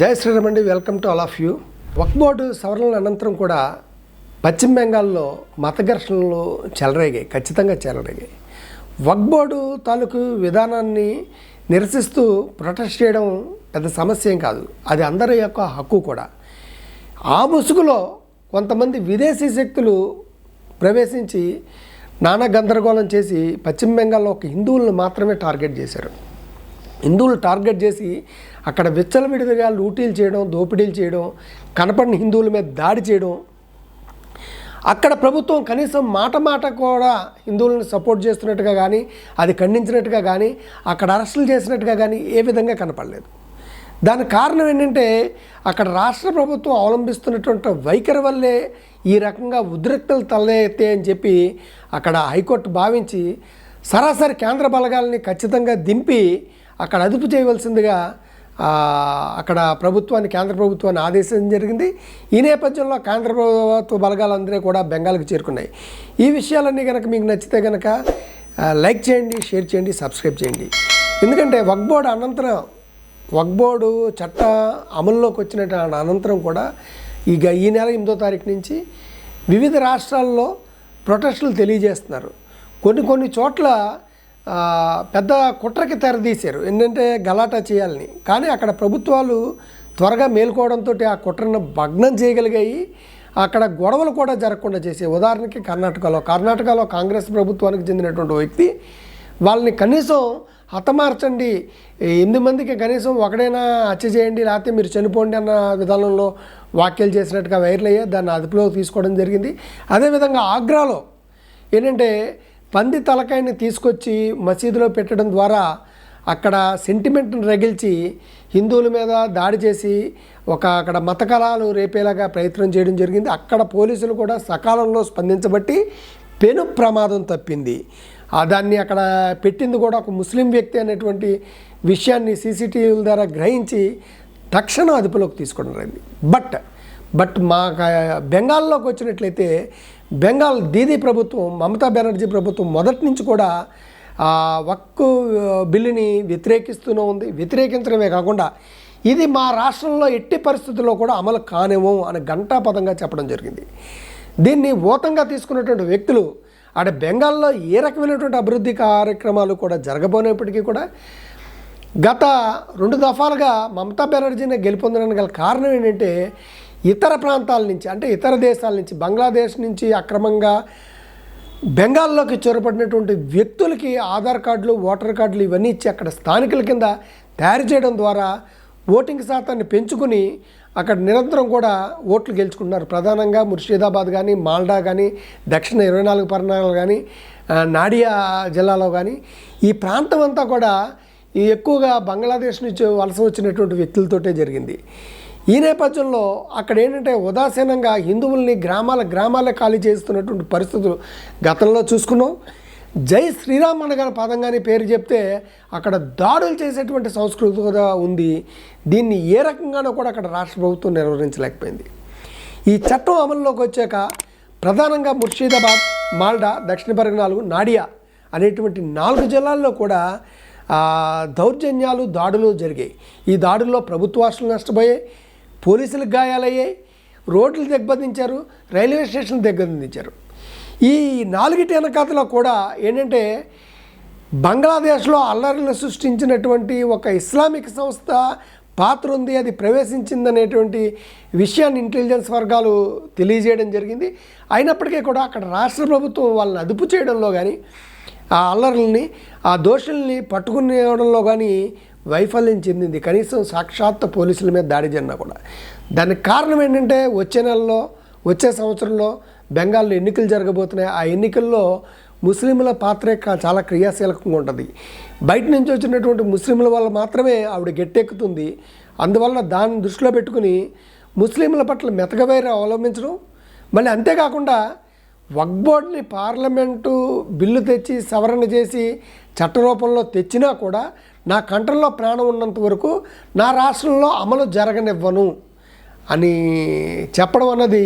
జై శ్రీరామ్ అండి welcome to all of you. Waqf board సవరణల అనంతరం కూడా పశ్చిమ బెంగాల్లో మత ఘర్షణలు చెలరేగాయి ఖచ్చితంగా చెలరేగాయి. వక్ బోర్డు తాలూకు విధానాన్ని నిరసిస్తూ ప్రొటెస్ట్ చేయడం పెద్ద సమస్య ఏం కాదు అది అందరి యొక్క హక్కు కూడా. ఆ ముసుగులో కొంతమంది విదేశీ శక్తులు ప్రవేశించి నానా గందరగోళం చేసి పశ్చిమ బెంగాల్లో ఒక హిందువులను మాత్రమే టార్గెట్ చేశారు. హిందువులు టార్గెట్ చేసి అక్కడ విచ్చలవిడిగా లూటీలు చేయడం దోపిడీలు చేయడం కనపడిన హిందువుల మీద దాడి చేయడం. అక్కడ ప్రభుత్వం కనీసం మాట మాట కూడా హిందువులను సపోర్ట్ చేస్తున్నట్టుగా కానీ అది ఖండించినట్టుగా కానీ అక్కడ అరెస్టులు చేసినట్టుగా కానీ ఏ విధంగా కనపడలేదు. దానికి కారణం ఏంటంటే అక్కడ రాష్ట్ర ప్రభుత్వం అవలంబిస్తున్నటువంటి వైఖరి వల్లే ఈ రకంగా ఉద్రిక్తలు తలెత్తే అని చెప్పి అక్కడ హైకోర్టు భావించి సరాసరి కేంద్ర బలగాల్ని ఖచ్చితంగా దింపి అక్కడ అదుపు చేయవలసిందిగా అక్కడ ప్రభుత్వాన్ని కేంద్ర ప్రభుత్వాన్ని ఆదేశించడం జరిగింది. ఈ నేపథ్యంలో కేంద్ర ప్రభుత్వ బలగాలందరూ కూడా బెంగాల్కి చేరుకున్నాయి. ఈ విషయాలన్నీ కనుక మీకు నచ్చితే కనుక లైక్ చేయండి షేర్ చేయండి సబ్స్క్రైబ్ చేయండి. ఎందుకంటే వక్బోర్డు అనంతరం వక్బోర్డు చట్ట అమల్లోకి వచ్చిన అనంతరం కూడా ఇక ఈ నెల ఎనిమిదో తారీఖు నుంచి వివిధ రాష్ట్రాల్లో ప్రొటెస్టులు తెలియజేస్తున్నారు. కొన్ని కొన్ని చోట్ల పెద్ద కుట్రకి తెరదీశారు. ఏంటంటే గలాటా చేయాలని. కానీ అక్కడ ప్రభుత్వాలు త్వరగా మేల్కోవడంతో ఆ కుట్రను భగ్నం చేయగలిగాయి. అక్కడ గొడవలు కూడా జరగకుండా చేసే ఉదాహరణకి కర్ణాటకలో. కర్ణాటకలో కాంగ్రెస్ ప్రభుత్వానికి చెందినటువంటి వ్యక్తి వాళ్ళని కనీసం హతమార్చండి. ఎనిమిది మందికి కనీసం ఒకడైనా హత్య చేయండి లేకపోతే మీరు చనిపోండి అన్న విధానంలో వ్యాఖ్యలు చేసినట్టుగా వైరల్ దాన్ని అదుపులో తీసుకోవడం జరిగింది. అదేవిధంగా ఆగ్రాలో ఏంటంటే పంది తలకాయని తీసుకొచ్చి మసీదులో పెట్టడం ద్వారా అక్కడ సెంటిమెంట్ని రగిల్చి హిందువుల మీద దాడి చేసి ఒక అక్కడ మతకాలాలు రేపేలాగా ప్రయత్నం చేయడం జరిగింది. అక్కడ పోలీసులు కూడా సకాలంలో స్పందించబట్టి పెను ప్రమాదం తప్పింది. ఆ దాన్ని అక్కడ పెట్టింది కూడా ఒక ముస్లిం వ్యక్తి అనేటువంటి విషయాన్ని సీసీటీవీల ద్వారా గ్రహించి తక్షణం అదుపులోకి తీసుకోవడం జరిగింది. బట్ బట్ మా బెంగాల్లోకి వచ్చినట్లయితే బెంగాల్ దీదీ ప్రభుత్వం మమతా బెనర్జీ ప్రభుత్వం మొదటి నుంచి కూడా ఆ వక్కు బిల్లుని వ్యతిరేకిస్తూనే ఉంది. వ్యతిరేకించడమే కాకుండా ఇది మా రాష్ట్రంలో ఎట్టి పరిస్థితుల్లో కూడా అమలు కానివ్వం అని ఘంటాపదంగా చెప్పడం జరిగింది. దీన్ని ఊతంగా తీసుకున్నటువంటి వ్యక్తులు ఆడ బెంగాల్లో ఏ రకమైనటువంటి అభివృద్ధి కార్యక్రమాలు కూడా జరగబోనప్పటికీ కూడా గత రెండు దఫాలుగా మమతా బెనర్జీని గెలుపొందడానికి గల కారణం ఏంటంటే ఇతర ప్రాంతాల నుంచి అంటే ఇతర దేశాల నుంచి బంగ్లాదేశ్ నుంచి అక్రమంగా బెంగాల్లోకి చొరబడినటువంటి వ్యక్తులకి ఆధార్ కార్డులు ఓటర్ కార్డులు ఇవన్నీ ఇచ్చి అక్కడ స్థానికుల కింద తయారు చేయడం ద్వారా ఓటింగ్ శాతాన్ని పెంచుకుని అక్కడ నిరంతరం కూడా ఓట్లు గెలుచుకుంటున్నారు. ప్రధానంగా ముర్షిదాబాద్ కానీ మాల్డా కానీ దక్షిణ ఇరవై నాలుగు పర్ణాలు కానీ నాడియా జిల్లాలో కానీ ఈ ప్రాంతం అంతా కూడా ఎక్కువగా బంగ్లాదేశ్ నుంచి వలస వచ్చినటువంటి వ్యక్తులతోటే జరిగింది. ఈ నేపథ్యంలో అక్కడ ఏంటంటే ఉదాసీనంగా హిందువుల్ని గ్రామాల గ్రామాలే ఖాళీ చేస్తున్నటువంటి పరిస్థితులు గతంలో చూసుకున్నాం. జై శ్రీరామ్ అనగానే పదంగానే పేరు చెప్తే అక్కడ దాడులు చేసేటువంటి సంస్కృతి కూడా ఉంది. దీన్ని ఏ రకంగానో కూడా అక్కడ రాష్ట్ర ప్రభుత్వం నిర్వహించలేకపోయింది. ఈ చట్టం అమల్లోకి వచ్చాక ప్రధానంగా ముర్షీదాబాద్ మాల్డా దక్షిణ పరిగణాలు నాడియా అనేటువంటి నాలుగు జిల్లాల్లో కూడా దౌర్జన్యాలు దాడులు జరిగాయి. ఈ దాడుల్లో ప్రభుత్వాసులు నష్టపోయాయి. పోలీసులకు గాయాలయ్యాయి రోడ్లు దెబ్బతించారు రైల్వే స్టేషన్లు దెబ్బతించారు ఈ నాలుగిటి వెనకాతలో కూడా ఏంటంటే బంగ్లాదేశ్లో అల్లర్లు సృష్టించినటువంటి ఒక ఇస్లామిక్ సంస్థ పాత్ర ఉంది అది ప్రవేశించిందనేటువంటి విషయాన్ని ఇంటెలిజెన్స్ వర్గాలు తెలియజేయడం జరిగింది. అయినప్పటికీ కూడా అక్కడ రాష్ట్ర ప్రభుత్వం వాళ్ళని అదుపు చేయడంలో కానీ ఆ అల్లర్లని ఆ దోషుల్ని పట్టుకునేవడంలో కానీ వైఫల్యం చెందింది. కనీసం సాక్షాత్ పోలీసుల మీద దాడి జరిగినా కూడా. దానికి కారణం ఏంటంటే వచ్చే నెలలో వచ్చే సంవత్సరంలో బెంగాల్లో ఎన్నికలు జరగబోతున్నాయి. ఆ ఎన్నికల్లో ముస్లింల పాత్రే కా- చాలా క్రియాశీలకంగా ఉంటుంది. బయట నుంచి వచ్చినటువంటి ముస్లింల వల్ల మాత్రమే ఆవిడ గట్టెక్కుతుంది. అందువల్ల దాన్ని దృష్టిలో పెట్టుకుని ముస్లింల పట్ల మెతగవైర అవలంబించడం. మళ్ళీ అంతేకాకుండా వక్బోర్డ్ని పార్లమెంటు బిల్లు తెచ్చి సవరణ చేసి చట్ట రూపంలో తెచ్చినా కూడా నా కంట్రోల్లో ప్రాణం ఉన్నంత వరకు నా రాష్ట్రంలో అమలు జరగనివ్వను అని చెప్పడం అన్నది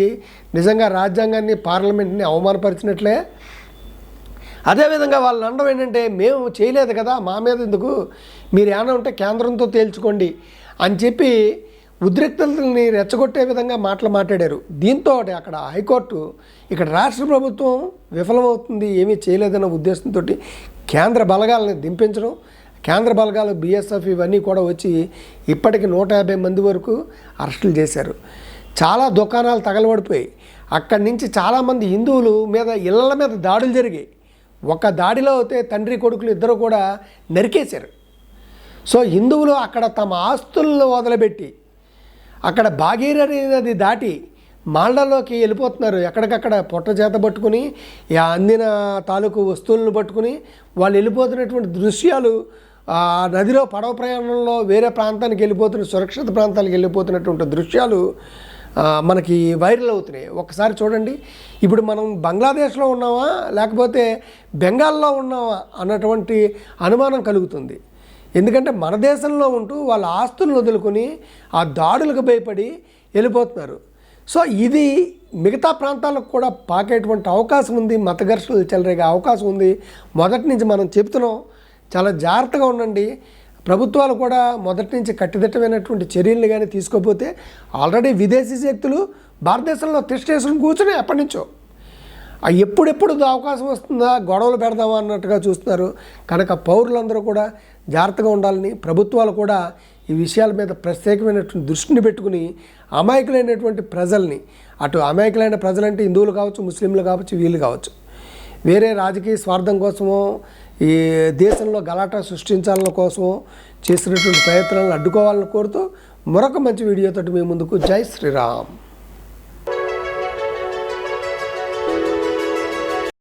నిజంగా రాజ్యాంగాన్ని పార్లమెంట్ని అవమానపరిచినట్లే. అదేవిధంగా వాళ్ళు అనడం ఏంటంటే మేము చేయలేదు కదా మా మీద ఎందుకు? మీరు ఏమైనా ఉంటే కేంద్రంతో తేల్చుకోండి అని చెప్పి ఉద్రిక్తతల్ని రెచ్చగొట్టే విధంగా మాటలు మాట్లాడారు. దీంతో అక్కడ హైకోర్టు ఇక్కడ రాష్ట్ర ప్రభుత్వం విఫలమవుతుంది ఏమీ చేయలేదన్న ఉద్దేశంతో కేంద్ర బలగాలని దింపించడం కేంద్ర బలగాలు బీఎస్ఎఫ్ ఇవన్నీ కూడా వచ్చి ఇప్పటికి నూట యాభై మంది వరకు అరెస్టులు చేశారు. చాలా దుకాణాలు తగలబడిపోయి అక్కడి నుంచి చాలామంది హిందువులు మీద ఇళ్ళ మీద దాడులు జరిగాయి. ఒక దాడిలో అయితే తండ్రి కొడుకులు ఇద్దరు కూడా నరికేశారు. సో హిందువులు అక్కడ తమ ఆస్తులను వదిలిపెట్టి అక్కడ భాగీరథి నది దాటి మాల్డాలోకి వెళ్ళిపోతున్నారు. ఎక్కడికక్కడ పొట్ట చేత పట్టుకుని అందిన తాలూకు వస్తువులను పట్టుకుని వాళ్ళు వెళ్ళిపోతున్నటువంటి దృశ్యాలు ఆ నదిలో పడవ ప్రయాణంలో వేరే ప్రాంతానికి వెళ్ళిపోతున్న సురక్షిత ప్రాంతాలకు వెళ్ళిపోతున్నటువంటి దృశ్యాలు మనకి వైరల్ అవుతున్నాయి. ఒకసారి చూడండి. ఇప్పుడు మనం బంగ్లాదేశ్లో ఉన్నామా లేకపోతే బెంగాల్లో ఉన్నామా అన్నటువంటి అనుమానం కలుగుతుంది. ఎందుకంటే మన దేశంలో ఉంటూ వాళ్ళ ఆస్తులను వదులుకొని ఆ దాడులకు భయపడి వెళ్ళిపోతున్నారు. సో ఇది మిగతా ప్రాంతాలకు కూడా పాకేటువంటి అవకాశం ఉంది మత ఘర్షణలు చెలరేగే అవకాశం ఉంది. మొదటి నుంచి మనం చెప్తున్నాం చాలా జాగ్రత్తగా ఉండండి. ప్రభుత్వాలు కూడా మొదటి నుంచి కట్టుదిట్టమైనటువంటి చర్యలు కానీ తీసుకోకపోతే ఆల్రెడీ విదేశీ శక్తులు భారతదేశంలో తిష్టేసుకుని కూర్చుని ఎప్పటి నుంచో. ఎప్పుడెప్పుడు అవకాశం వస్తుందా గొడవలు పెడదామా అన్నట్టుగా చూస్తున్నారు. కనుక పౌరులందరూ కూడా జాగ్రత్తగా ఉండాలని ప్రభుత్వాలు కూడా ఈ విషయాల మీద ప్రత్యేకమైనటువంటి దృష్టిని పెట్టుకుని అమాయకులైనటువంటి ప్రజల్ని అటు అమాయకులైన ప్రజలంటే హిందువులు కావచ్చు ముస్లింలు కావచ్చు వీళ్ళు కావచ్చు వేరే రాజకీయ స్వార్థం కోసమో ఈ దేశంలో గలాటా సృష్టించాలని కోసం చేసినటువంటి ప్రయత్నాలను అడ్డుకోవాలని కోరుతూ మరొక మంచి వీడియోతోటి మీ ముందుకు జై శ్రీరామ్.